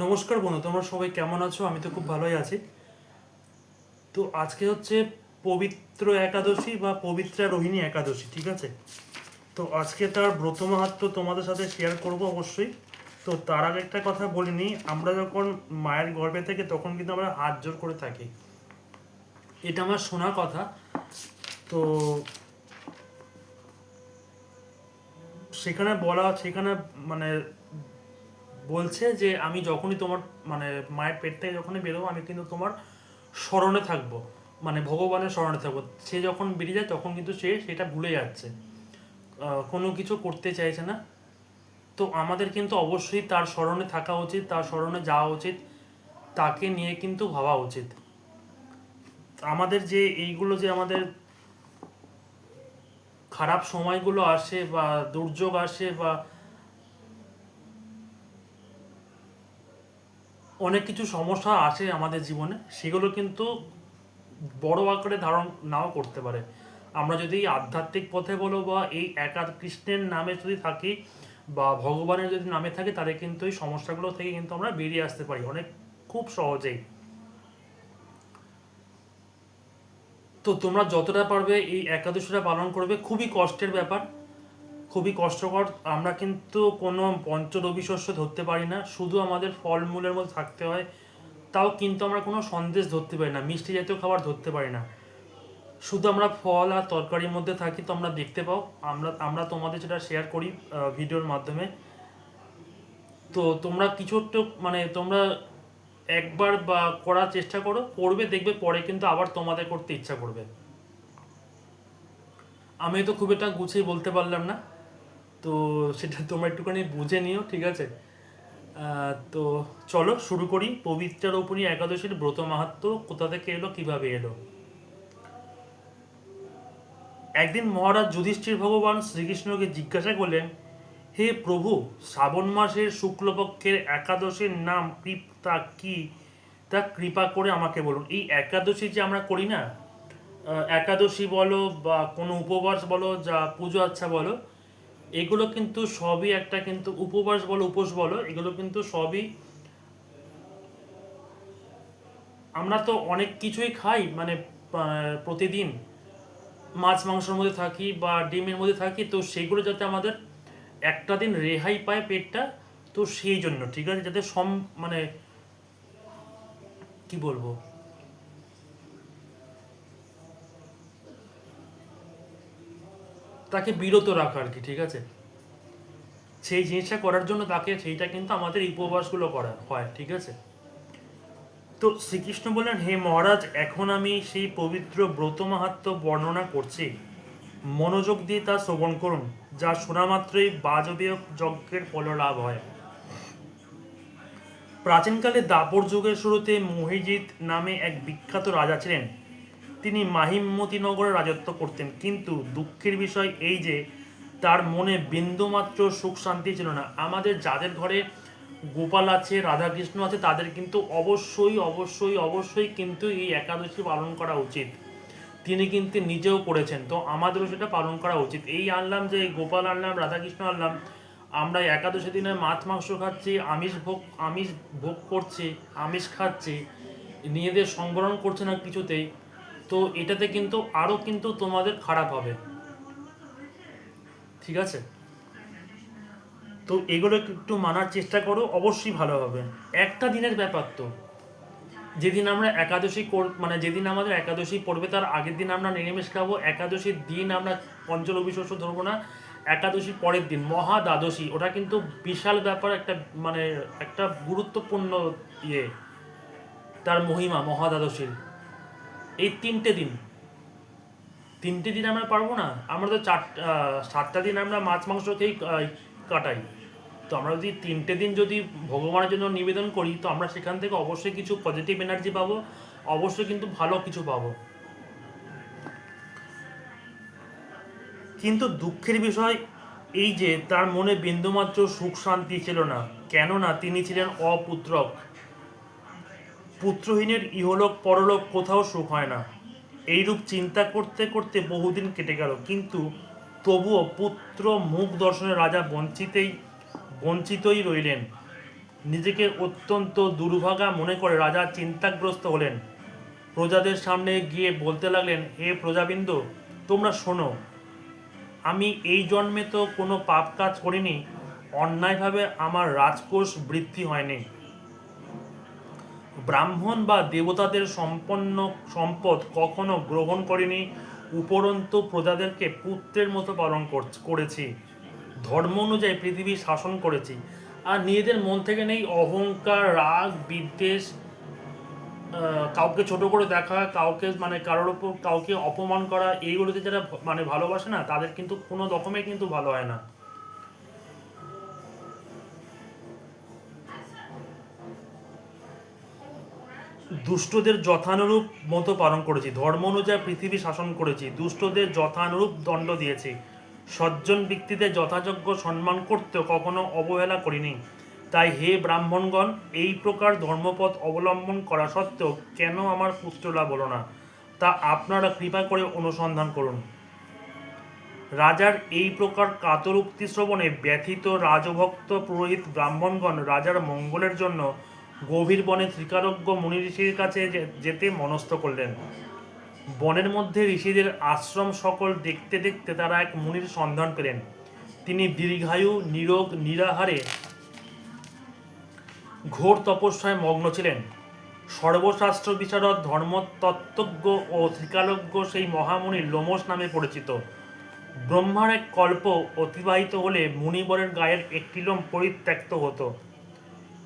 নমস্কার বন্ধু, তোমরা সবাই কেমন আছো? আমি তো খুব ভালোই আছি। তো আজকে হচ্ছে পবিত্র একাদশী বা পবিত্রা রোহিণী একাদশী, ঠিক আছে? তো আজকে তার ব্রত মাহাত্ম তোমাদের সাথে শেয়ার করব অবশ্যই। তো তার আগে একটা কথা বলিনি আমরা যখন মায়ের গর্ভে থেকে তখন কিন্তু আমরা হাত জোর করে থাকি। এটা আমার শোনা কথা। তো সেখানে বলা, সেখানে মানে বলছে যে আমি যখনই তোমার মানে মায়ের পেট থেকে যখনই বেরোবো আমি কিন্তু তোমার স্মরণে থাকব। মানে ভগবানের স্মরণে থাকব। সে যখন বেরিয়ে যায়, তখন কিন্তু সে সেটা ভুলে যাচ্ছে। কোনো কিছু করতে চাইছে না। তো আমাদের কিন্তু অবশ্যই তার স্মরণে থাকা উচিত, তার স্মরণে যাওয়া উচিত। তাকে নিয়ে কিন্তু ভাবা উচিত। আমাদের যে এইগুলো যে আমাদের খারাপ সময়গুলো আসে বা দুর্যোগ আসে বা অনেক কিছু সমস্যা আসে আমাদের জীবনে, সেগুলো কিন্তু বড় আকারে ধারণ নাও করতে পারে। আমরা যদি আধ্যাত্মিক পথে বলো বা এই একা কৃষ্ণের নামে যদি থাকি বা ভগবানের যদি নামে থাকে, তাহলে কিন্তু এই সমস্যাগুলো থেকে কিন্তু আমরা বেরিয়ে আসতে পারি অনেক খুব সহজেই। তো তোমরা যতটা পারবে এই একাদশীটা পালন করবে, খুবই কষ্টের ব্যাপার। খুবই কষ্টকর। আমরা কিন্তু কোনো পঞ্চরবি শস্য ধরতে পারি না। শুধু আমাদের ফলমূলের মধ্যে থাকতে হয়। তাও কিন্তু আমরা কোনো সন্দেশ ধরতে পারি না। মিষ্টি জাতীয় খাবার ধরতে পারি না। শুধু আমরা ফল আর তরকারির মধ্যে থাকি তো আমরা দেখতে পাও। আমরা আমরা তোমাদের সেটা শেয়ার করি ভিডিওর মাধ্যমে। তো তোমরা কিছু একটু মানে তোমরা একবার বা করার চেষ্টা করো। করবে, দেখবে পরে কিন্তু আবার তোমাদের করতে ইচ্ছা করবে। আমি তো খুব একটা গুছিয়ে বলতে পারলাম না। তো সেটা তোমরা একটুখানি বুঝে নিও, ঠিক আছে? তো চলো শুরু করি। পবিত্রার উপরই একাদশীর ব্রত মাহাত্ম কোথা থেকে এলো, কীভাবে এলো? একদিন মহারাজ যুধিষ্ঠির ভগবান শ্রীকৃষ্ণকে জিজ্ঞাসা করলেন, হে প্রভু, শ্রাবণ মাসের শুক্লপক্ষের একাদশীর নাম তা কি? তা কৃপা করে আমাকে বলুন। এই একাদশী যে আমরা করি না একাদশী বলো বা কোনো উপবাস বলো, যা পুজো আচ্ছা বলো এগুলো কিন্তু সবই একটা কিন্তু উপবাস বলো, উপোস বলো, এগুলো কিন্তু সবই আমরা তো অনেক কিছুই খাই মানে প্রতিদিন। মাছ, মাংসের মধ্যে থাকি বা ডিমের মধ্যে থাকি, তো সেগুলো যাতে আমাদের একটা দিন রেহাই পায় পেটটা, তো সেই জন্য, ঠিক আছে? যাতে সম মানে কি বলব? তাকে বিরত রাখা আর কি, ঠিক আছে? সেই জিনিসটা করার জন্য তাকে সেইটা কিন্তু আমাদের উপবাসগুলো করা হয়, ঠিক আছে? তো শ্রীকৃষ্ণ বললেন, হে মহারাজ, এখন আমি সেই পবিত্র ব্রত মাহাত্ম বর্ণনা করছি। মনোযোগ দিয়ে তা শ্রবণ করুন, যা শোনা মাত্রই বাজবীয় যজ্ঞের ফল লাভ হয়। প্রাচীনকালে দাপর যুগের শুরুতে মহিজিৎ নামে এক বিখ্যাত রাজা ছিলেন। তিনি মাহিমতি নগরে রাজত্ব করতেন। কিন্তু দুঃখের বিষয় এই যে, তার মনে বিন্দুমাত্র সুখ শান্তি ছিল না। আমাদের যাদের ঘরে গোপাল আছে, রাধাকৃষ্ণ আছে, তাদের কিন্তু অবশ্যই অবশ্যই অবশ্যই কিন্তু এই একাদশী পালন করা উচিত। তিনি কিন্তু নিজেও করেছেন। তো আমাদেরও সেটা পালন করা উচিত। এই আনলাম যে গোপাল আনলাম, রাধাকৃষ্ণ আনলাম, আমরা একাদশী দিনে মাছ, মাংস খাচ্ছি, আমিষ ভোগ আমিষ ভোগ করছি, আমিষ খাচ্ছি, নিজেদের সংবরণ করছে না কিছুতেই তো এটাতে কিন্তু আরও কিন্তু তোমাদের খারাপ হবে। ঠিক আছে? তো এগুলো একটু মানার চেষ্টা করো, অবশ্যই ভালো হবে। একটা দিনের ব্যাপার তো। যেদিন আমরা একাদশী মানে যেদিন আমাদের একাদশী পড়বে, তার আগের দিন আমরা নিরামিষ খাব, একাদশীর দিন আমরা পঞ্চরবি শস্য ধরবো না একাদশীর পরের দিন, মহা দ্বাদশী, ওটা কিন্তু বিশাল ব্যাপার, একটা মানে একটা গুরুত্বপূর্ণ ইয়ে তার মহিমা, মহা দ্বাদশীর। এই তিনটে দিন। তিনটে দিন আমরা পারব না। আমরা তো চার সাতটা দিন আমরা মাছ, মাংস খেয়েই কাটাই। তো আমরা যদি তিনটে দিন যদি ভগবানের জন্য নিবেদন করি, তো আমরা সেখান থেকে অবশ্যই কিছু পজিটিভ এনার্জি পাবো, অবশ্যই কিন্তু ভালো কিছু পাবো। কিন্তু দুঃখের বিষয় এই যে, তার মনে বিন্দুমাত্র সুখ শান্তি ছিল না। কেননা তিনি ছিলেন অপুত্রক। পুত্রহীনের ইহলোক পরলোক কোথাও সুখ হয় না। এইরূপ চিন্তা করতে করতে বহুদিন কেটে গেল। কিন্তু তবুও পুত্র মুখ দর্শনে রাজা বঞ্চিতেই, বঞ্চিতই রইলেন। নিজেকে অত্যন্ত দুর্ভাগা মনে করে রাজা চিন্তাগ্রস্ত হলেন। প্রজাদের সামনে গিয়ে বলতে লাগলেন, হে প্রজাবিন্দ, তোমরা শোনো, আমি এই জন্মে তো কোনো পাপ কাজ করিনি। অন্যায়ভাবে আমার রাজকোষ বৃদ্ধি হয়নি। ব্রাহ্মণ বা দেবতাদের সম্পন্ন সম্পদ কখনো গ্রহণ করিনি, উপরন্তু প্রজাদেরকে পুত্রের মতো পালন কর- করেছি। ধর্ম অনুযায়ী পৃথিবী শাসন করেছি। আর নিজেদের মন থেকে নেই অহংকার, রাগ, বিদ্বেষ কাউকে ছোট করে দেখা, কাউকে মানে কারোর ওপর কাউকে অপমান করা, এইগুলোতে যারা মানে ভালোবাসে না, তাদের কিন্তু কোনো রকমে কিন্তু ভালো হয় না। দুষ্টদের যথানুরূপ মতো পালন করেছি, ধর্ম অনুযায়ী পৃথিবী শাসন করেছি, দুষ্টদের যথানুরূপ দণ্ড দিয়েছি। সজ্জন ব্যক্তিদের যথাযোগ্য সম্মান করতেও কখনো অবহেলা করিনি। তাই হে ব্রাহ্মণগণ, এই প্রকার ধর্মপথ অবলম্বন করা সত্ত্বেও কেন আমার পুত্রলা বলো না? তা আপনারা কৃপা করে অনুসন্ধান করুন। রাজার এই প্রকার কাতর উক্তি শ্রবণে ব্যথিত রাজভক্ত পুরোহিত ব্রাহ্মণগণ রাজার মঙ্গলের জন্য গভীর বনে ত্রিকারজ্ঞ মুনি ঋষির কাছে যেতে মনস্থ করলেন। বনের মধ্যে ঋষিদের আশ্রম সকল দেখতে দেখতে তারা এক মুনির সন্ধান পেলেন। তিনি দীর্ঘায়ু, নিরোগ, নিরাহারে ঘোর তপস্যায় মগ্ন ছিলেন। সর্বশাস্ত্র বিচারক, ধর্মতত্ত্বজ্ঞ ও ত্রিকালজ্ঞ সেই মহামুনি লোমস নামে পরিচিত। ব্রহ্মার এক কল্প অতিবাহিত হলে মুনিবরের গায়ের একটি লোম পরিত্যক্ত হতো।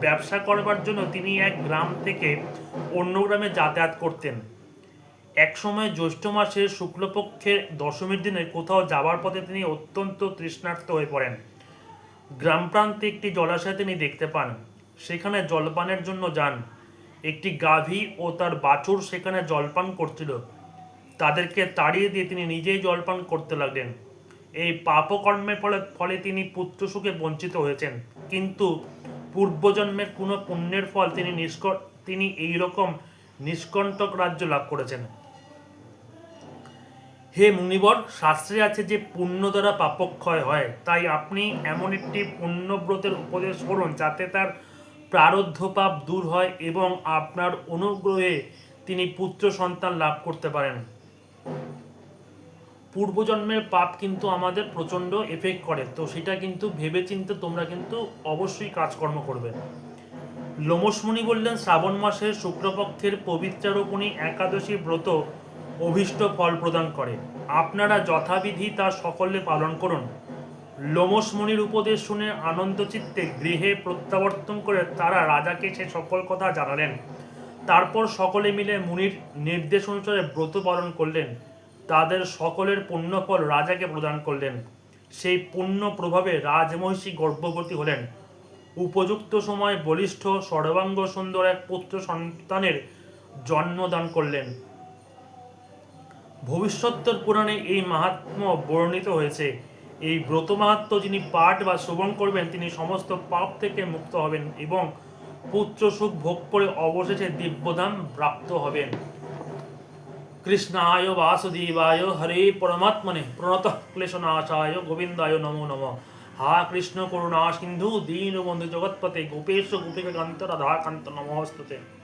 ব্যবসা করবার জন্য তিনি এক গ্রাম থেকে অন্য গ্রামে যাতায়াত করতেন। একসময় জ্যৈষ্ঠ মাসের শুক্লপক্ষের দশমীর দিনে কোথাও যাবার পথে তিনি অত্যন্ত তৃষ্ণার্ত হয়ে পড়েন। গ্রাম প্রান্তে একটি জলাশয় তিনি দেখতে পান। সেখানে জলপানের জন্য যান। একটি গাভী ও তার বাছুর সেখানে জলপান করছিল। তাদেরকে তাড়িয়ে দিয়ে তিনি নিজেই জলপান করতে লাগলেন। এই পাপকর্মের ফলে ফলে তিনি পুত্র সুখে বঞ্চিত হয়েছেন। কিন্তু পূর্বজন্মের কোনো পুণ্যের ফল তিনি নিষ্ক তিনি এই রকম নিষ্কণ্টক রাজ্য লাভ করেছেন। হে মুনিবর, শাস্ত্রে আছে যে পুণ্য দ্বারা পাপক্ষয় হয়। তাই আপনি এমন একটি পুণ্যব্রতের উপদেশ করুন যাতে তার প্রারব্ধ পাপ দূর হয় এবং আপনার অনুগ্রহে তিনি পুত্র সন্তান লাভ করতে পারেন। পূর্বজন্মের পাপ কিন্তু আমাদের প্রচণ্ড এফেক্ট করে। তো সেটা কিন্তু ভেবেচিন্তে তোমরা কিন্তু অবশ্যই কাজকর্ম করবে। লোমসমুনি বললেন, শ্রাবণ মাসের শুক্লপক্ষের পবিত্রারোপণী একাদশী ব্রত অভীষ্ট ফল প্রদান করে। আপনারা যথাবিধি তা সকলে পালন করুন। লোমসমুনির উপদেশ শুনে আনন্দচিত্তে গৃহে প্রত্যাবর্তন করে তারা রাজাকে সে সকল কথা জানালেন। তারপর সকলে মিলে মুনির নির্দেশ অনুসারে ব্রত পালন করলেন। তাদের সকলের পুণ্যফল রাজাকে প্রদান করলেন। সেই পুণ্য প্রভাবে রাজমহিষী গর্ভবতী হলেন। উপযুক্ত সময় বলিষ্ঠ সর্বাঙ্গ সুন্দর এক পুত্র সন্তানের জন্মদান করলেন। ভবিষ্যত্তর পুরাণে এই মাহাত্ম্য বর্ণিত হয়েছে। এই ব্রত মাহাত্ম্য যিনি পাঠ বা শ্রবণ করবেন, তিনি সমস্ত পাপ থেকে মুক্ত হবেন এবং পুত্র সুখ ভোগ করে অবশেষে দিব্যধাম প্রাপ্ত হবেন। ಕೃಷ್ಣಾಯ ವಾಸುದೇವಾಯ ಹರೇ ಪರಮಾತ್ಮನೆ ಪ್ರಣತಃ ಕ್ಲೇಶನಾಶಾಯ ಗೋವಿಂದಾಯ ನಮೋ ನಮಃ. ಹಾ ಕೃಷ್ಣ ಕರುಣಾ ಸಿಂಧು ದೀನಬಂಧು ಜಗತ್ಪತೆ, ಗೋಪೇಶ ಗೋಪಿಕಗಂತ ರಾಧಾಕಾಂತ ನಮೋಸ್ತುತೆ